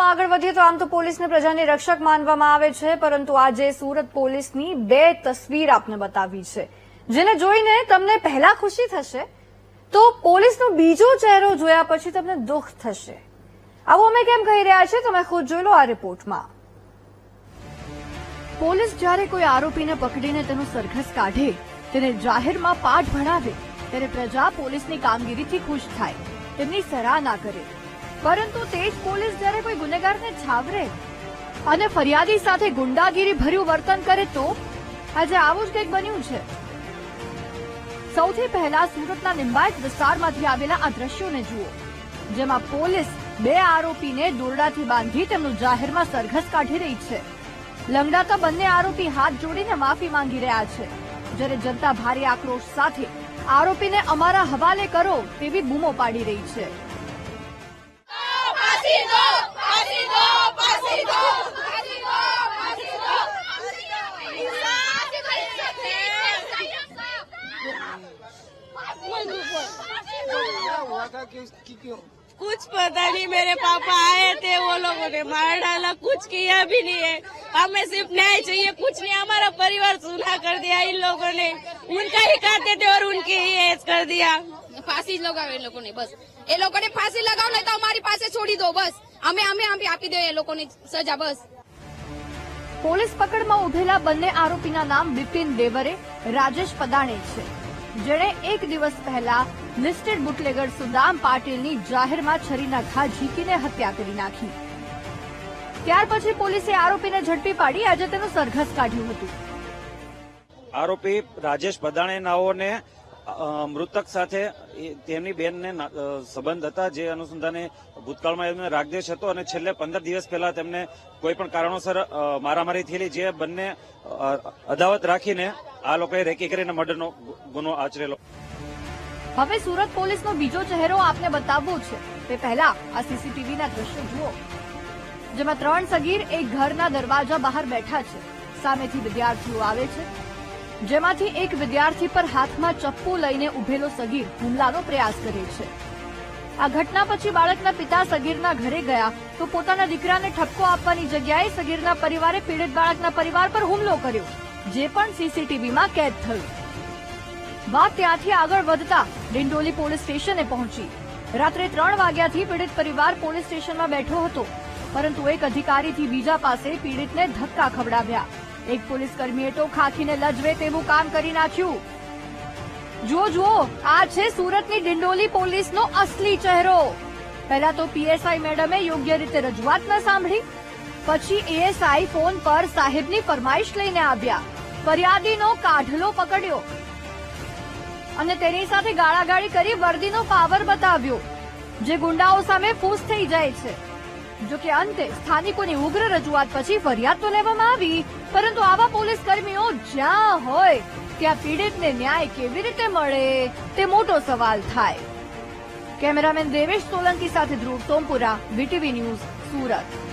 સમાચારોમાં આગળ વધીએ તો આમ તો પોલીસને પ્રજાની રક્ષક માનવામાં આવે છે, પરંતુ આજે સુરત પોલીસની બે તસવીર આપને બતાવી છે. જેને જોઈને તમને પહેલા ખુશી થશે, તો પોલીસનો બીજો ચહેરો જોયા પછી તમને દુઃખ થશે. આવું અમે કેમ કહી રહ્યા છીએ, તમે ખુદ જોઈ લો આ રિપોર્ટમાં. પોલીસ જ્યારે કોઈ આરોપીને પકડીને તેનો સરઘસ કાઢે, તેને જાહેરમાં પાઠ ભણાવે, ત્યારે પ્રજા પોલીસની કામગીરીથી ખુશ થાય, તેમની સરાહના કરે. પરંતુ તે જ પોલીસ જ્યારે કોઈ ગુનેગારને છાવરે અને ફરિયાદી સાથે ગુંડાગીરી ભર્યું વર્તન કરે તો આજે આવું જ કંઈક બન્યું છે. સૌથી પહેલા સુરતના નિંબાયત વિસ્તારમાંથી આવેલા આ દ્રશ્યોને જુઓ, જેમાં પોલીસ બે આરોપીને દોરડાથી બાંધી તેમનું જાહેરમાં સરઘસ કાઢી રહી છે. લંગડાતા બંને આરોપી હાથ જોડીને માફી માંગી રહ્યા છે. જ્યારે જનતા ભારે આક્રોશ સાથે આરોપીને અમારા હવાલે કરો તેવી બૂમો પાડી રહી છે. कुछ पता नहीं, मेरे पापा आए थे, वो लोगों ने मार डाला, कुछ किया भी नहीं है। हमें सिर्फ़ न्याय चाहिए, कुछ नहीं, हमारा परिवार सुना कर दिया इन लोगों ने। उनका ही खाते थे और उनके ही ऐस कर दिया। ફાંસી જ લગાવે એ લોકોને બસ. એ લોકોને ફાંસી લગાવ નહીં તો અમારી પાસે છોડી દો બસ. અમે અમે આપી દઈએ એ લોકોને સજા બસ. પોલીસ પકડમાં ઉભેલા બંને આરોપીના નામ બિપિન દેવરે રાજેશ પદાણે છે. જેણે એક દિવસ પહેલા લિસ્ટેડ બુટલેગર સુદામ પાટીલની જાહેરમાં છરીના ઘા ઝીકીને હત્યા કરી નાખી. ત્યાર પછી પોલીસે આરોપીને ઝડપી પાડી આજે તેનું સરઘસ કાઢ્યું હતું. આરોપી રાજેશ પદાણે નાઓને મૃતક સાથે તેમની બેનને સંબંધ હતા, જે અનુસંધાને ભૂતકાળમાં એમને રાગદેશ હતો અને છેલ્લે પંદર દિવસ પહેલા તેમને કોઈ પણ કારણોસર મારામારી થયેલી, જે બંને અદાવત રાખીને આ લોકોએ રેકી કરીને મર્ડરનો ગુનો આચરેલો. હવે સુરત પોલીસનો બીજો ચહેરો આપને બતાવવો છે. તે પહેલા આ સીસીટીવીના દ્રશ્યો જુઓ. જેમાં ત્રણ સગીર એક ઘરના દરવાજા બહાર બેઠા છે. સામેથી વિદ્યાર્થીઓ આવે છે. જેમાંથી એક વિદ્યાર્થી પર હાથમાં ચપ્પુ લઈને ઉભેલો સગીર હુમલાનો પ્રયાસ કરે છે. આ ઘટના પછી બાળકના પિતા સગીરના ઘરે ગયા તો પોતાના દીકરાને ઠપકો આપવાની જગ્યાએ સગીરના પરિવારે પીડિત બાળકના પરિવાર પર હુમલો કર્યો, જે પણ સીસીટીવીમાં કેદ થયું. વાત ત્યાંથી આગળ વધતા ડિંડોલી પોલીસ સ્ટેશને પહોંચી. રાત્રે ત્રણ વાગ્યાથી પીડિત પરિવાર પોલીસ સ્ટેશનમાં બેઠો હતો, પરંતુ એક અધિકારીથી બીજા પાસે પીડિતને ધક્કા ખવડાવ્યા. એક પોલીસ કર્મીએ તો ખાખીને લજવે તેવું કામ કરી નાખ્યું. જુઓ જુઓ, આ છે સુરતની ડિંડોલી પોલીસનો અસલી ચહેરો. પહેલા તો પીએસઆઈ મેડમે યોગ્ય રીતે રજૂઆત ન સાંભળી, પછી એએસઆઈ ફોન પર સાહેબની ફરમાઈશ લઈને આવ્યા. ફરિયાદીનો કાઢલો પકડ્યો અને તેની સાથે ગાળાગાળી કરી વર્દીનો પાવર બતાવ્યો, જે ગુંડાઓ સામે ફૂસ થઈ જાય છે. જો કે અંતે સ્થાનિકોની ઉગ્ર રજૂઆત પછી ફરિયાદ તો લેવામાં આવી, પરંતુ આવા પોલીસ કર્મીઓ જ્યાં હોય, ત્યાં પીડિતને ન્યાય કેવી રીતે મળે તે મોટો સવાલ થાય. કેમેરામેન દેવેશ સોલંકી સાથે ધ્રુવ સોમપુરા, વીટીવી ન્યૂઝ, સુરત.